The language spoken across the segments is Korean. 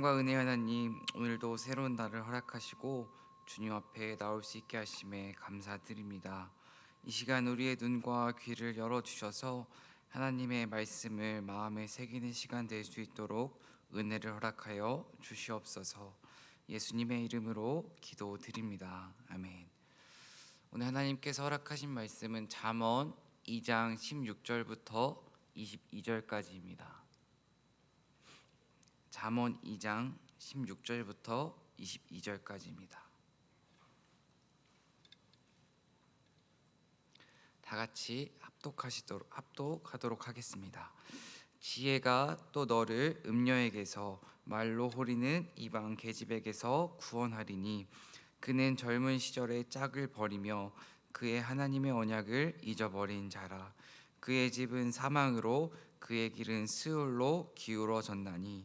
과 은혜 하나님 오늘도 새로운 날을 허락하시고 주님 앞에 나올 수 있게 하심에 감사드립니다. 이 시간 우리의 눈과 귀를 열어 주셔서 하나님의 말씀을 마음에 새기는 시간 될 수 있도록 은혜를 허락하여 주시옵소서. 예수님의 이름으로 기도드립니다. 아멘. 오늘 하나님께서 허락하신 말씀은 잠언 2장 16절부터 22절까지입니다. 잠언 2장 16절부터 22절까지입니다. 다 같이 합독하시도록 합독하도록 하겠습니다. 지혜가 또 너를 음녀에게서 말로 호리는 이방 계집에게서 구원하리니 그는 젊은 시절에 짝을 버리며 그의 하나님의 언약을 잊어버린 자라 그의 집은 사망으로 그의 길은 스올로 기울어졌나니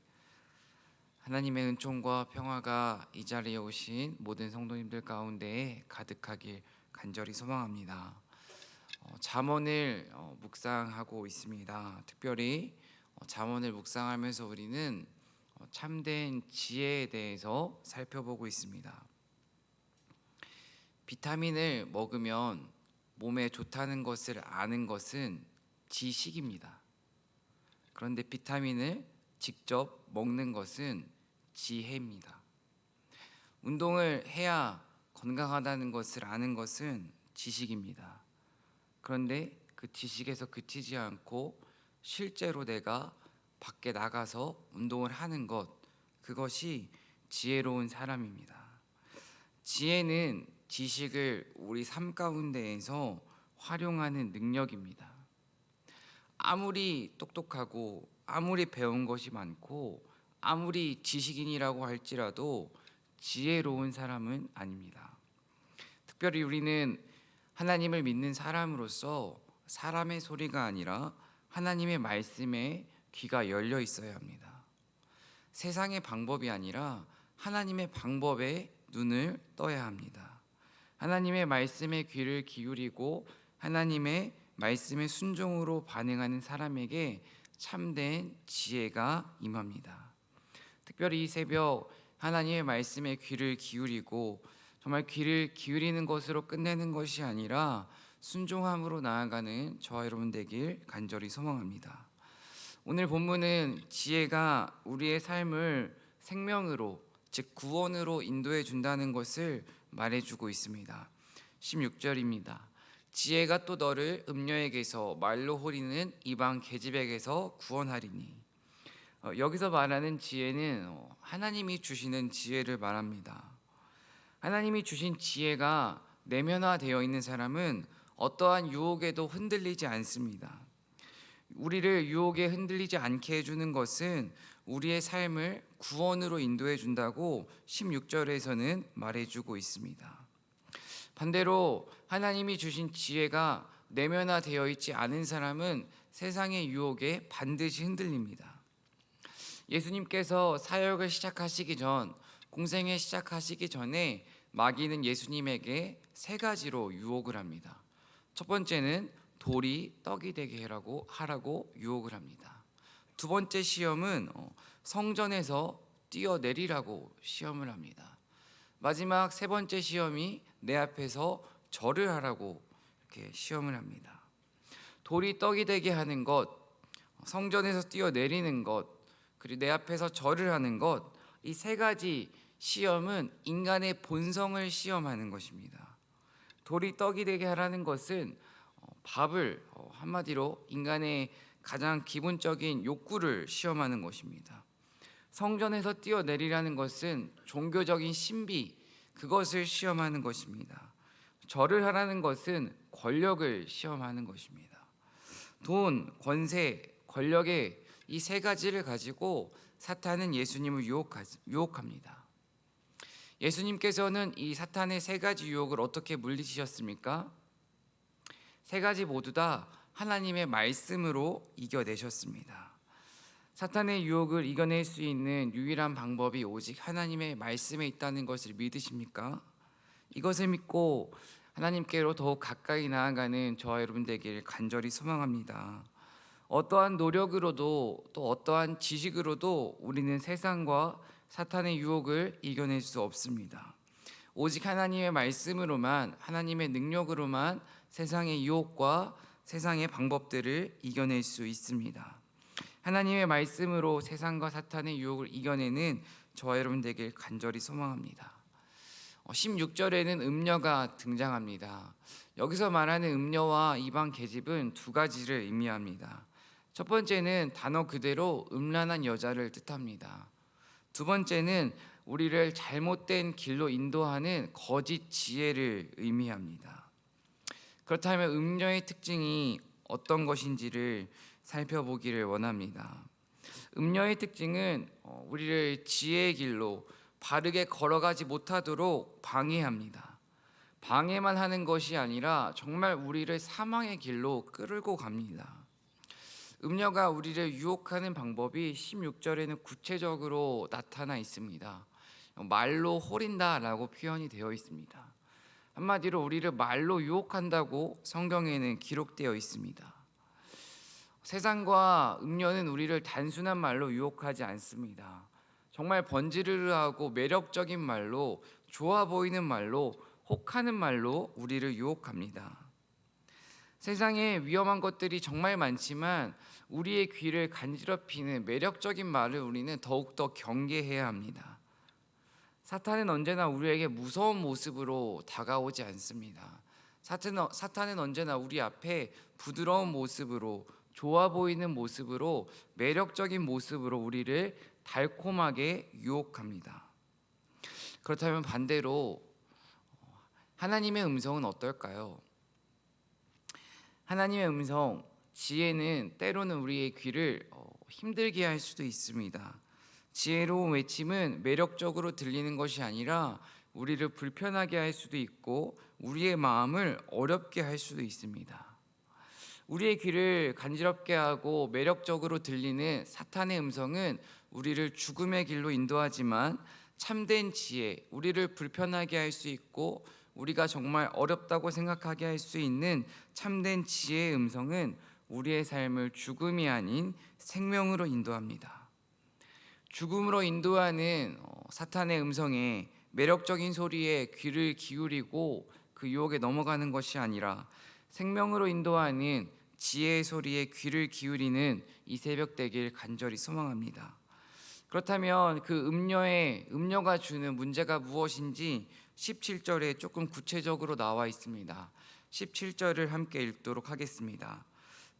하나님의 은총과 평화가 이 자리에 오신 모든 성도님들 가운데 가득하길 간절히 소망합니다. 어, 잠언을 어, 묵상하고 있습니다. 특별히 어, 잠언을 묵상하면서 우리는 어, 참된 지혜에 대해서 살펴보고 있습니다. 비타민을 먹으면 몸에 좋다는 것을 아는 것은 지식입니다. 그런데 비타민을 직접 먹는 것은 지혜입니다. 운동을 해야 건강하다는 것을 아는 것은 지식입니다. 그런데 그 지식에서 그치지 않고 실제로 내가 밖에 나가서 운동을 하는 것 그것이 지혜로운 사람입니다. 지혜는 지식을 우리 삶 가운데에서 활용하는 능력입니다. 아무리 똑똑하고 아무리 배운 것이 많고 아무리 지식인이라고 할지라도 지혜로운 사람은 아닙니다. 특별히 우리는 하나님을 믿는 사람으로서 사람의 소리가 아니라 하나님의 말씀에 귀가 열려 있어야 합니다. 세상의 방법이 아니라 하나님의 방법에 눈을 떠야 합니다. 하나님의 말씀에 귀를 기울이고 하나님의 말씀에 순종으로 반응하는 사람에게 참된 지혜가 임합니다. 특별히 이 새벽 하나님의 말씀에 귀를 기울이고 정말 귀를 기울이는 것으로 끝내는 것이 아니라 순종함으로 나아가는 저와 여러분 되길 간절히 소망합니다. 오늘 본문은 지혜가 우리의 삶을 생명으로 즉 구원으로 인도해 준다는 것을 말해 주고 있습니다. 16절입니다. 지혜가 또 너를 음녀에게서 말로 호리는 이방 계집에게서 구원하리니 어, 여기서 말하는 지혜는 어, 하나님이 주시는 지혜를 말합니다. 하나님이 주신 지혜가 내면화되어 있는 사람은 어떠한 유혹에도 흔들리지 않습니다. 우리를 유혹에 흔들리지 않게 해주는 것은 우리의 삶을 구원으로 인도해 준다고 16절에서는 말해주고 있습니다. 반대로 하나님이 주신 지혜가 내면화되어 있지 않은 사람은 세상의 유혹에 반드시 흔들립니다. 예수님께서 사역을 시작하시기 전, 공생에 시작하시기 전에 마귀는 예수님에게 세 가지로 유혹을 합니다. 첫 번째는 돌이 떡이 되게 하라고 하라고 유혹을 합니다. 두 번째 시험은 어, 성전에서 뛰어내리라고 시험을 합니다. 마지막 세 번째 시험이 내 앞에서 절을 하라고 이렇게 시험을 합니다. 돌이 떡이 되게 하는 것, 성전에서 뛰어내리는 것, 그리고 내 앞에서 절을 하는 것, 이 세 가지 시험은 인간의 본성을 시험하는 것입니다. 돌이 떡이 되게 하라는 것은 어, 밥을 어, 한마디로 인간의 가장 기본적인 욕구를 시험하는 것입니다. 성전에서 뛰어내리라는 것은 종교적인 신비 그것을 시험하는 것입니다. 절을 하라는 것은 권력을 시험하는 것입니다. 돈, 권세, 권력의 이 세 가지를 가지고 사탄은 예수님을 유혹합니다. 예수님께서는 이 사탄의 세 가지 유혹을 어떻게 물리치셨습니까? 세 가지 모두 다 하나님의 말씀으로 이겨내셨습니다. 사탄의 유혹을 이겨낼 수 있는 유일한 방법이 오직 하나님의 말씀에 있다는 것을 믿으십니까? 이것을 믿고 하나님께로 더욱 가까이 나아가는 저와 여러분 되길 간절히 소망합니다. 어떠한 노력으로도 또 어떠한 지식으로도 우리는 세상과 사탄의 유혹을 이겨낼 수 없습니다. 오직 하나님의 말씀으로만 하나님의 능력으로만 세상의 유혹과 세상의 방법들을 이겨낼 수 있습니다. 하나님의 말씀으로 세상과 사탄의 유혹을 이겨내는 저와 여러분 되길 간절히 소망합니다. 16절에는 음녀가 등장합니다. 여기서 말하는 음녀와 이방 계집은 두 가지를 의미합니다. 첫 번째는 단어 그대로 음란한 여자를 뜻합니다. 두 번째는 우리를 잘못된 길로 인도하는 거짓 지혜를 의미합니다. 그렇다면 음녀의 특징이 어떤 것인지를 살펴보기를 원합니다. 음녀의 특징은 어, 우리를 지혜의 길로 바르게 걸어가지 못하도록 방해합니다. 방해만 하는 것이 아니라 정말 우리를 사망의 길로 끌고 갑니다. 음녀가 우리를 유혹하는 방법이 16절에는 구체적으로 나타나 있습니다. 말로 호린다라고 표현이 되어 있습니다. 한마디로 우리를 말로 유혹한다고 성경에는 기록되어 있습니다. 세상과 음녀는 우리를 단순한 말로 유혹하지 않습니다. 정말 번지르르하고 매력적인 말로 좋아 보이는 말로 혹하는 말로 우리를 유혹합니다. 세상에 위험한 것들이 정말 많지만 우리의 귀를 간지럽히는 매력적인 말을 우리는 더욱더 경계해야 합니다. 사탄은 언제나 우리에게 무서운 모습으로 다가오지 않습니다. 사탄은, 사탄은 언제나 우리 앞에 부드러운 모습으로 좋아 보이는 모습으로 매력적인 모습으로 우리를 달콤하게 유혹합니다. 그렇다면 반대로 하나님의 음성은 어떨까요? 하나님의 음성, 지혜는 때로는 우리의 귀를 어, 힘들게 할 수도 있습니다. 지혜로운 외침은 매력적으로 들리는 것이 아니라 우리를 불편하게 할 수도 있고 우리의 마음을 어렵게 할 수도 있습니다. 우리의 귀를 간지럽게 하고 매력적으로 들리는 사탄의 음성은 우리를 죽음의 길로 인도하지만 참된 지혜, 우리를 불편하게 할 수 있고 우리가 정말 어렵다고 생각하게 할 수 있는 참된 지혜의 음성은 우리의 삶을 죽음이 아닌 생명으로 인도합니다. 죽음으로 인도하는 어, 사탄의 음성에 매력적인 소리에 귀를 기울이고 그 유혹에 넘어가는 것이 아니라 생명으로 인도하는 지혜의 소리에 귀를 기울이는 이 새벽 되길 간절히 소망합니다. 그렇다면 그 음녀의 음녀가 주는 문제가 무엇인지 17절에 조금 구체적으로 나와 있습니다. 17절을 함께 읽도록 하겠습니다.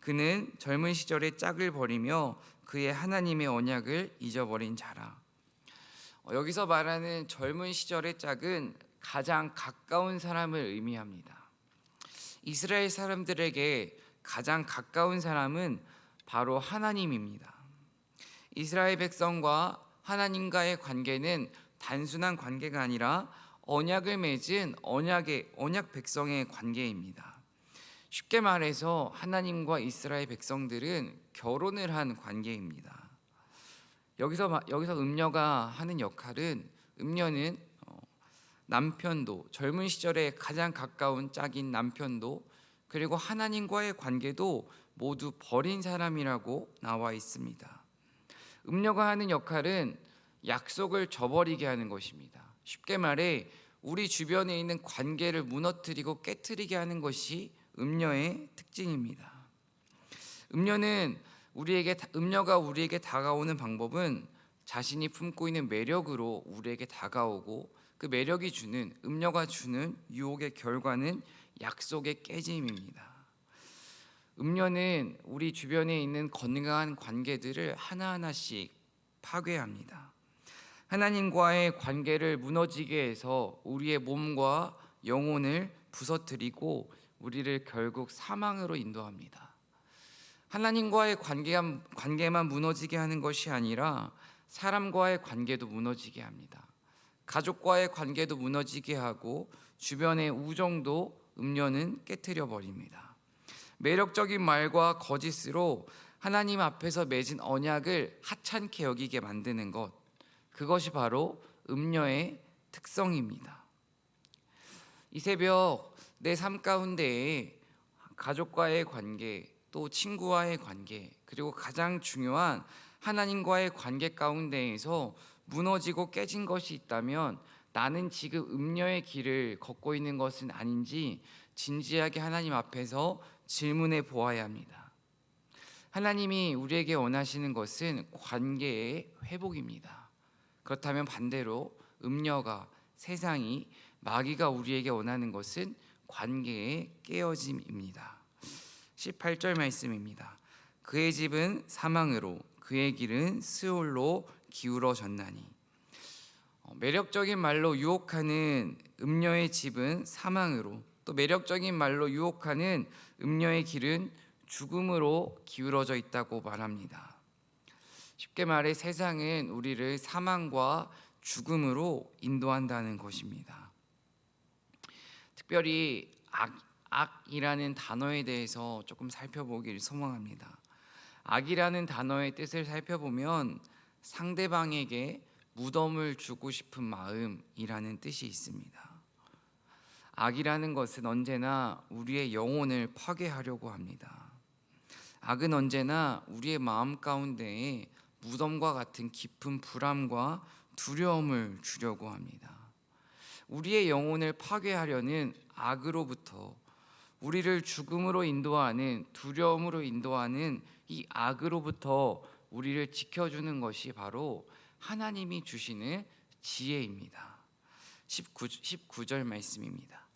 그는 젊은 시절에 짝을 버리며 그의 하나님의 언약을 잊어버린 자라. 어, 여기서 말하는 젊은 시절의 짝은 가장 가까운 사람을 의미합니다. 이스라엘 사람들에게 가장 가까운 사람은 바로 하나님입니다. 이스라엘 백성과 하나님과의 관계는 단순한 관계가 아니라 언약을 맺은 언약의 언약 백성의 관계입니다. 쉽게 말해서 하나님과 이스라엘 백성들은 결혼을 한 관계입니다. 여기서 여기서 음녀가 하는 역할은 음녀는 어, 남편도 젊은 시절에 가장 가까운 짝인 남편도 그리고 하나님과의 관계도 모두 버린 사람이라고 나와 있습니다. 음녀가 하는 역할은 약속을 저버리게 하는 것입니다. 쉽게 말해 우리 주변에 있는 관계를 무너뜨리고 깨뜨리게 하는 것이 음녀의 특징입니다. 음녀는 우리에게 음녀가 우리에게 다가오는 방법은 자신이 품고 있는 매력으로 우리에게 다가오고 그 매력이 주는 음녀가 주는 유혹의 결과는 약속의 깨짐입니다. 음녀는 우리 주변에 있는 건강한 관계들을 하나하나씩 파괴합니다. 하나님과의 관계를 무너지게 해서 우리의 몸과 영혼을 부서뜨리고 우리를 결국 사망으로 인도합니다. 하나님과의 관계만 무너지게 하는 것이 아니라 사람과의 관계도 무너지게 합니다. 가족과의 관계도 무너지게 하고 주변의 우정도 음료는 깨뜨려 버립니다. 매력적인 말과 거짓으로 하나님 앞에서 맺은 언약을 하찮게 여기게 만드는 것 그것이 바로 음녀의 특성입니다. 이 새벽 내 삶 가운데에 가족과의 관계 또 친구와의 관계 그리고 가장 중요한 하나님과의 관계 가운데에서 무너지고 깨진 것이 있다면 나는 지금 음녀의 길을 걷고 있는 것은 아닌지 진지하게 하나님 앞에서 질문해 보아야 합니다. 하나님이 우리에게 원하시는 것은 관계의 회복입니다. 그렇다면 반대로 음녀가 세상이 마귀가 우리에게 원하는 것은 관계의 깨어짐입니다. 18절 말씀입니다. 그의 집은 사망으로 그의 길은 스올로 기울어졌나니 어, 매력적인 말로 유혹하는 음녀의 집은 사망으로 또 매력적인 말로 유혹하는 음녀의 길은 죽음으로 기울어져 있다고 말합니다. 쉽게 말해 세상은 우리를 사망과 죽음으로 인도한다는 것입니다. 특별히 악, 악이라는 단어에 대해서 조금 살펴보기를 소망합니다. 악이라는 단어의 뜻을 살펴보면 상대방에게 무덤을 주고 싶은 마음이라는 뜻이 있습니다. 악이라는 것은 언제나 우리의 영혼을 파괴하려고 합니다. 악은 언제나 우리의 마음 가운데에 무덤과 같은 깊은 불안과 두려움을 주려고 합니다. 우리의 영혼을 파괴하려는 악으로부터 우리를 죽음으로 인도하는 두려움으로 인도하는 이 악으로부터 우리를 지켜주는 것이 바로 하나님이 주시는 지혜입니다. 19, 19절 말씀입니다.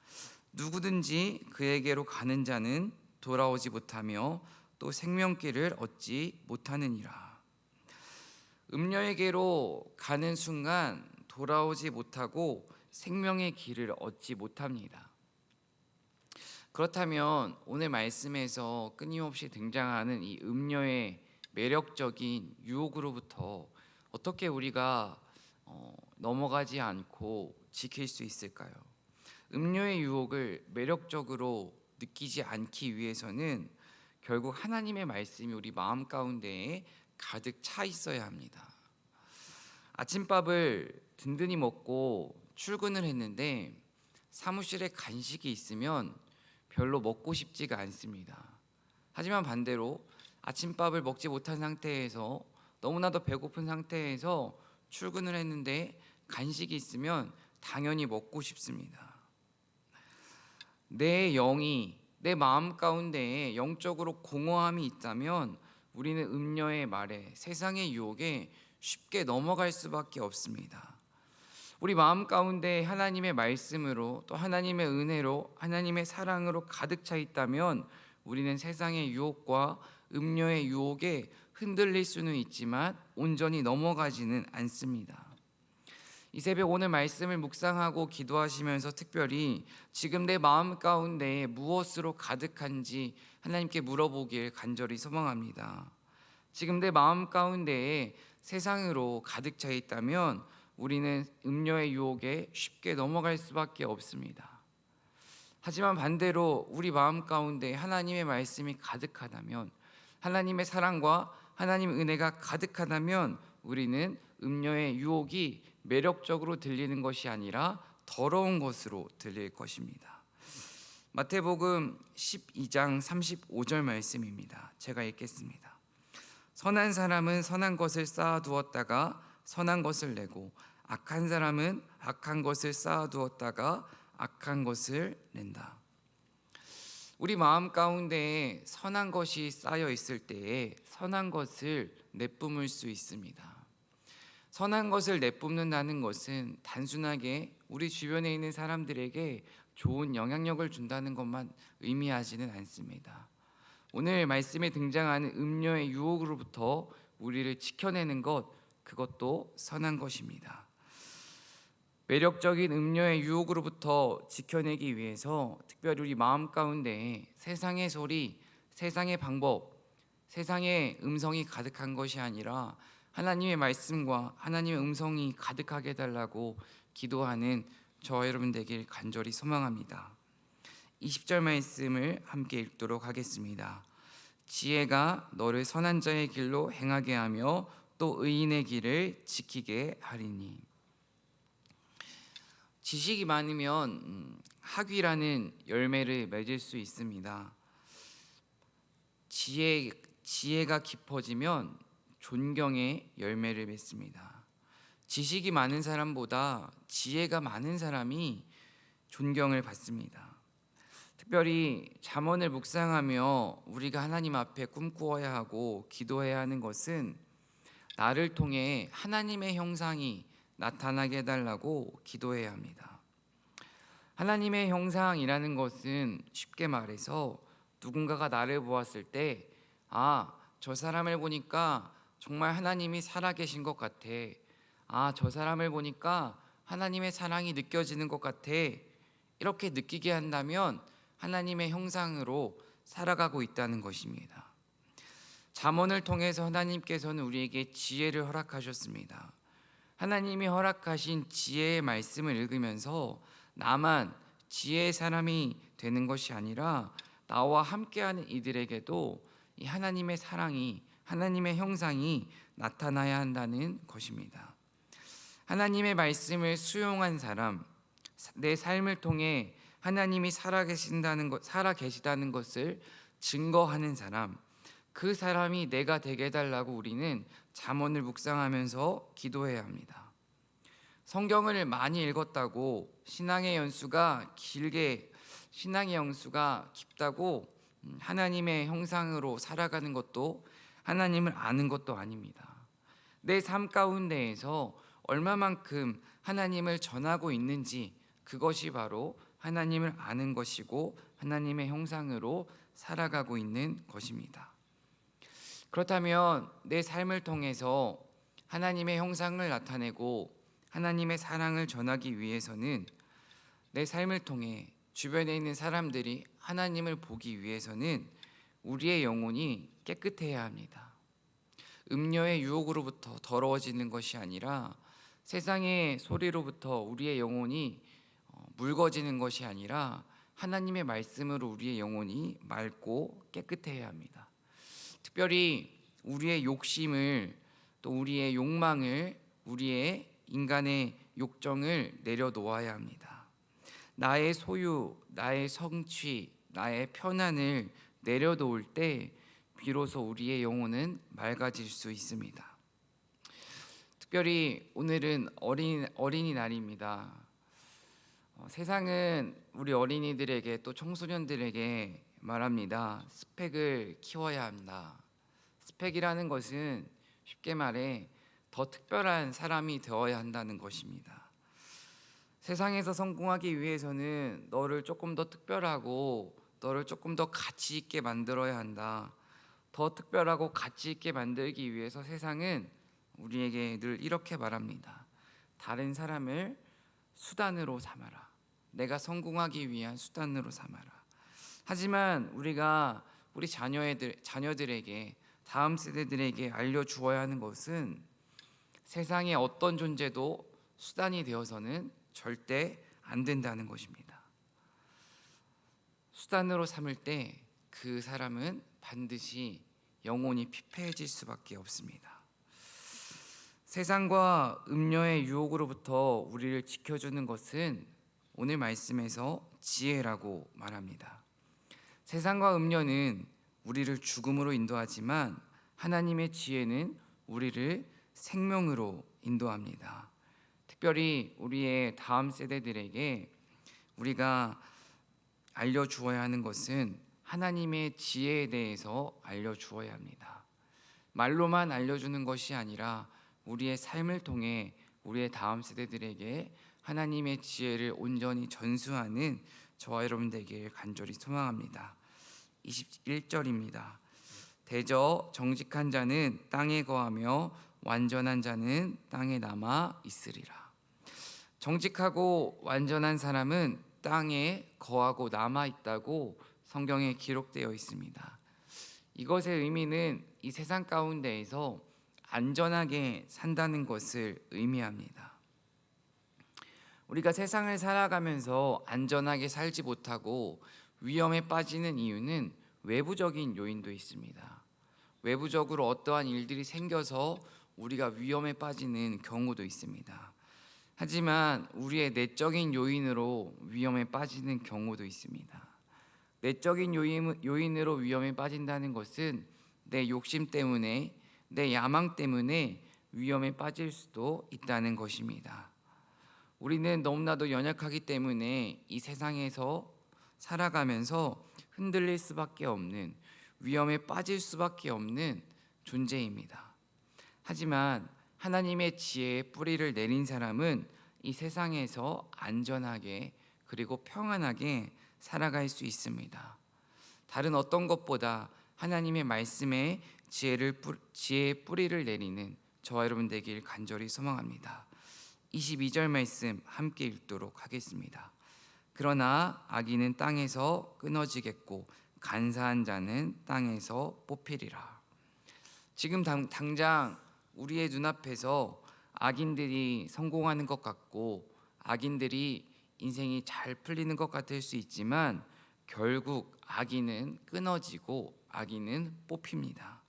누구든지 그에게로 가는 자는 돌아오지 못하며 또 생명길을 얻지 못하느니라. 음녀에게로 가는 순간 돌아오지 못하고 생명의 길을 얻지 못합니다. 그렇다면 오늘 말씀에서 끊임없이 등장하는 이 음녀의 매력적인 유혹으로부터 어떻게 우리가 어, 넘어가지 않고 지킬 수 있을까요? 음료의 유혹을 매력적으로 느끼지 않기 위해서는 결국 하나님의 말씀이 우리 마음 가운데에 가득 차 있어야 합니다. 아침밥을 든든히 먹고 출근을 했는데 사무실에 간식이 있으면 별로 먹고 싶지가 않습니다. 하지만 반대로 아침밥을 먹지 못한 상태에서 너무나도 배고픈 상태에서 출근을 했는데 간식이 있으면 당연히 먹고 싶습니다. 내 영이 내 마음 가운데에 영적으로 공허함이 있다면 우리는 음녀의 말에 세상의 유혹에 쉽게 넘어갈 수밖에 없습니다. 우리 마음 가운데 하나님의 말씀으로 또 하나님의 은혜로 하나님의 사랑으로 가득 차 있다면 우리는 세상의 유혹과 음료의 유혹에 흔들릴 수는 있지만 온전히 넘어가지는 않습니다. 이 새벽 오늘 말씀을 묵상하고 기도하시면서 특별히 지금 내 마음 가운데 무엇으로 가득한지 하나님께 물어보길 간절히 소망합니다. 지금 내 마음 가운데에 세상으로 가득 차 있다면 우리는 음료의 유혹에 쉽게 넘어갈 수밖에 없습니다. 하지만 반대로 우리 마음 가운데 하나님의 말씀이 가득하다면 하나님의 사랑과 하나님의 은혜가 가득하다면 우리는 음료의 유혹이 매력적으로 들리는 것이 아니라 더러운 것으로 들릴 것입니다. 마태복음 12장 35절 말씀입니다. 제가 읽겠습니다. 선한 사람은 선한 것을 쌓아 두었다가 선한 것을 내고 악한 사람은 악한 것을 쌓아 두었다가 악한 것을 낸다. 우리 마음 가운데 선한 것이 쌓여 있을 때에 선한 것을 내뿜을 수 있습니다. 선한 것을 내뿜는다는 것은 단순하게 우리 주변에 있는 사람들에게 좋은 영향력을 준다는 것만 의미하지는 않습니다. 오늘 말씀에 등장하는 음료의 유혹으로부터 우리를 지켜내는 것 그것도 선한 것입니다. 매력적인 음료의 유혹으로부터 지켜내기 위해서 특별히 우리 마음 가운데 세상의 소리, 세상의 방법, 세상의 음성이 가득한 것이 아니라 하나님의 말씀과 하나님의 음성이 가득하게 해달라고 기도하는 저와 여러분 되길 간절히 소망합니다. 20절 말씀을 함께 읽도록 하겠습니다. 지혜가 너를 선한 자의 길로 행하게 하며 또 의인의 길을 지키게 하리니 지식이 많으면 음, 학위라는 열매를 맺을 수 있습니다. 지혜 지혜가 깊어지면 존경의 열매를 맺습니다. 지식이 많은 사람보다 지혜가 많은 사람이 존경을 받습니다. 특별히 잠언을 묵상하며 우리가 하나님 앞에 꿈꾸어야 하고 기도해야 하는 것은 나를 통해 하나님의 형상이 나타나게 해달라고 기도해야 합니다. 하나님의 형상이라는 것은 쉽게 말해서 누군가가 나를 보았을 때, 아, 저 사람을 보니까 정말 하나님이 살아계신 것 같아. 아, 저 사람을 보니까 하나님의 사랑이 느껴지는 것 같아. 이렇게 느끼게 한다면 하나님의 형상으로 살아가고 있다는 것입니다. 잠언을 통해서 하나님께서는 우리에게 지혜를 허락하셨습니다. 하나님이 허락하신 지혜의 말씀을 읽으면서 나만 지혜의 사람이 되는 것이 아니라 나와 함께하는 이들에게도 이 하나님의 사랑이 하나님의 형상이 나타나야 한다는 것입니다. 하나님의 말씀을 수용한 사람, 내 삶을 통해 하나님이 살아계신다는 것, 살아계시다는 것을 증거하는 사람, 그 사람이 내가 되게 해달라고 우리는 잠언을 묵상하면서 기도해야 합니다. 성경을 많이 읽었다고 신앙의 연수가 길게 신앙의 연수가 깊다고 음, 하나님의 형상으로 살아가는 것도 하나님을 아는 것도 아닙니다. 내 삶 가운데에서 얼마만큼 하나님을 전하고 있는지 그것이 바로 하나님을 아는 것이고 하나님의 형상으로 살아가고 있는 것입니다. 그렇다면 내 삶을 통해서 하나님의 형상을 나타내고 하나님의 사랑을 전하기 위해서는 내 삶을 통해 주변에 있는 사람들이 하나님을 보기 위해서는 우리의 영혼이 깨끗해야 합니다. 음녀의 유혹으로부터 더러워지는 것이 아니라 세상의 소리로부터 우리의 영혼이 어, 묽어지는 것이 아니라 하나님의 말씀으로 우리의 영혼이 맑고 깨끗해야 합니다. 특별히 우리의 욕심을 또 우리의 욕망을 우리의 인간의 욕정을 내려놓아야 합니다. 나의 소유, 나의 성취, 나의 편안을 내려놓을 때 비로소 우리의 영혼은 맑아질 수 있습니다. 특별히 오늘은 어린 어린이날입니다. 어, 세상은 우리 어린이들에게 또 청소년들에게 말합니다. 스펙을 키워야 한다. 스펙이라는 것은 쉽게 말해 더 특별한 사람이 되어야 한다는 것입니다. 세상에서 성공하기 위해서는 너를 조금 더 특별하고 너를 조금 더 가치 있게 만들어야 한다. 더 특별하고 가치 있게 만들기 위해서 세상은 우리에게 늘 이렇게 말합니다. 다른 사람을 수단으로 삼아라. 내가 성공하기 위한 수단으로 삼아라. 하지만 우리가 우리 자녀들 자녀들에게 다음 세대들에게 알려 주어야 하는 것은 세상의 어떤 존재도 수단이 되어서는 절대 안 된다는 것입니다. 수단으로 삼을 때 그 사람은 반드시 영혼이 피폐해질 수밖에 없습니다. 세상과 음녀의 유혹으로부터 우리를 지켜주는 것은 오늘 말씀에서 지혜라고 말합니다. 세상과 음녀는 우리를 죽음으로 인도하지만 하나님의 지혜는 우리를 생명으로 인도합니다. 특별히 우리의 다음 세대들에게 우리가 알려 주어야 하는 것은 하나님의 지혜에 대해서 알려 주어야 합니다. 말로만 알려 주는 것이 아니라 우리의 삶을 통해 우리의 다음 세대들에게 하나님의 지혜를 온전히 전수하는 저와 여러분 되길 간절히 소망합니다. 21절입니다. 대저 정직한 자는 땅에 거하며 완전한 자는 땅에 남아 있으리라. 정직하고 완전한 사람은 땅에 거하고 남아 있다고 성경에 기록되어 있습니다. 이것의 의미는 이 세상 가운데에서 안전하게 산다는 것을 의미합니다. 우리가 세상을 살아가면서 안전하게 살지 못하고 위험에 빠지는 이유는 외부적인 요인도 있습니다. 외부적으로 어떠한 일들이 생겨서 우리가 위험에 빠지는 경우도 있습니다. 하지만 우리의 내적인 요인으로 위험에 빠지는 경우도 있습니다. 내적인 요인, 요인으로 위험에 빠진다는 것은 내 욕심 때문에 내 야망 때문에 위험에 빠질 수도 있다는 것입니다. 우리는 너무나도 연약하기 때문에 이 세상에서 살아가면서 흔들릴 수밖에 없는 위험에 빠질 수밖에 없는 존재입니다. 하지만 하나님의 지혜의 뿌리를 내린 사람은 이 세상에서 안전하게 그리고 평안하게 살아갈 수 있습니다. 다른 어떤 것보다 하나님의 말씀에 지혜를 뿌, 지혜의 뿌리를 내리는 저와 여러분 되길 간절히 소망합니다. 22절 말씀 함께 읽도록 하겠습니다. 그러나 악인은 땅에서 끊어지겠고 간사한 자는 땅에서 뽑히리라. 지금 당, 당장 우리의 눈앞에서 악인들이 성공하는 것 같고 악인들이 인생이 잘 풀리는 것 같을 수 있지만 결국 악인은 끊어지고 악인은 뽑힙니다.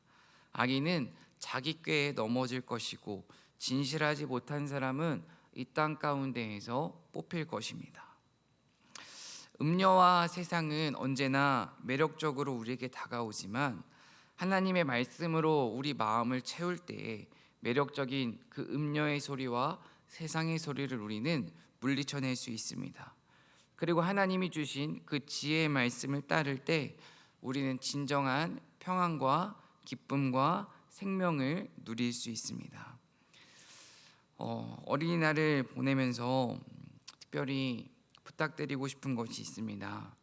악인은 자기 꾀에 넘어질 것이고 진실하지 못한 사람은 이 땅 가운데에서 뽑힐 것입니다. 음녀와 세상은 언제나 매력적으로 우리에게 다가오지만 하나님의 말씀으로 우리 마음을 채울 때에 매력적인 그 음녀의 소리와 세상의 소리를 우리는 물리쳐낼 수 있습니다. 그리고 하나님이 주신 그 지혜의 말씀을 따를 때 우리는 진정한 평안과 기쁨과 생명을 누릴 수 있습니다. 어, 어린이날을 보내면서 특별히 부탁드리고 싶은 것이 있습니다.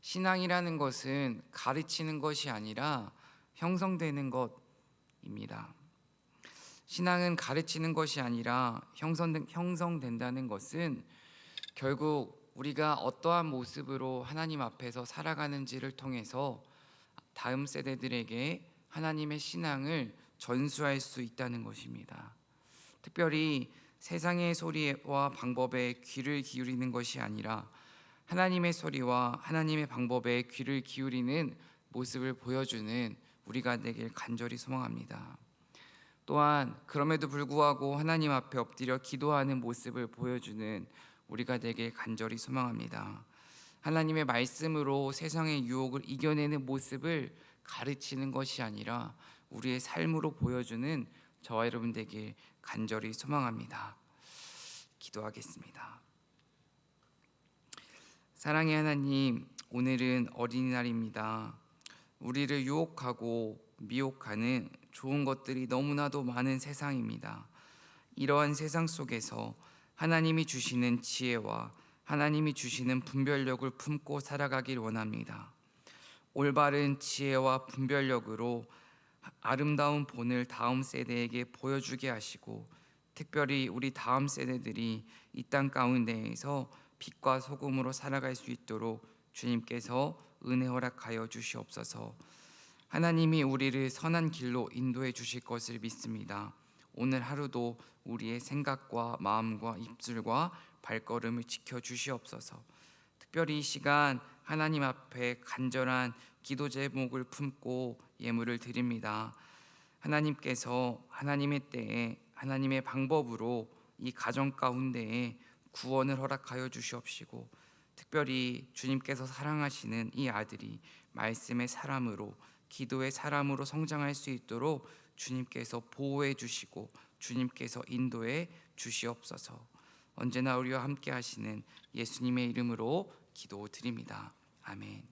신앙이라는 것은 가르치는 것이 아니라 형성되는 것입니다. 신앙은 가르치는 것이 아니라 형성, 형성된다는 것은 결국 우리가 어떠한 모습으로 하나님 앞에서 살아가는지를 통해서 다음 세대들에게 하나님의 신앙을 전수할 수 있다는 것입니다. 특별히 세상의 소리와 방법에 귀를 기울이는 것이 아니라 하나님의 소리와 하나님의 방법에 귀를 기울이는 모습을 보여주는 우리가 되길 간절히 소망합니다. 또한 그럼에도 불구하고 하나님 앞에 엎드려 기도하는 모습을 보여주는 우리가 되길 간절히 소망합니다. 하나님의 말씀으로 세상의 유혹을 이겨내는 모습을 가르치는 것이 아니라 우리의 삶으로 보여주는 저와 여러분 되길 간절히 소망합니다. 기도하겠습니다. 사랑의 하나님, 오늘은 어린이날입니다. 우리를 유혹하고 미혹하는 좋은 것들이 너무나도 많은 세상입니다. 이러한 세상 속에서 하나님이 주시는 지혜와 하나님이 주시는 분별력을 품고 살아가길 원합니다. 올바른 지혜와 분별력으로 아름다운 본을 다음 세대에게 보여주게 하시고 특별히 우리 다음 세대들이 이 땅 가운데에서 빛과 소금으로 살아갈 수 있도록 주님께서 은혜 허락하여 주시옵소서. 하나님이 우리를 선한 길로 인도해 주실 것을 믿습니다. 오늘 하루도 우리의 생각과 마음과 입술과 발걸음을 지켜 주시옵소서. 특별히 이 시간 하나님 앞에 간절한 기도 제목을 품고 예물을 드립니다. 하나님께서 하나님의 때에 하나님의 방법으로 이 가정 가운데에 구원을 허락하여 주시옵시고 특별히 주님께서 사랑하시는 이 아들이 말씀의 사람으로 기도의 사람으로 성장할 수 있도록 주님께서 보호해 주시고 주님께서 인도해 주시옵소서. 언제나 우리와 함께 하시는 예수님의 이름으로 기도드립니다. 아멘.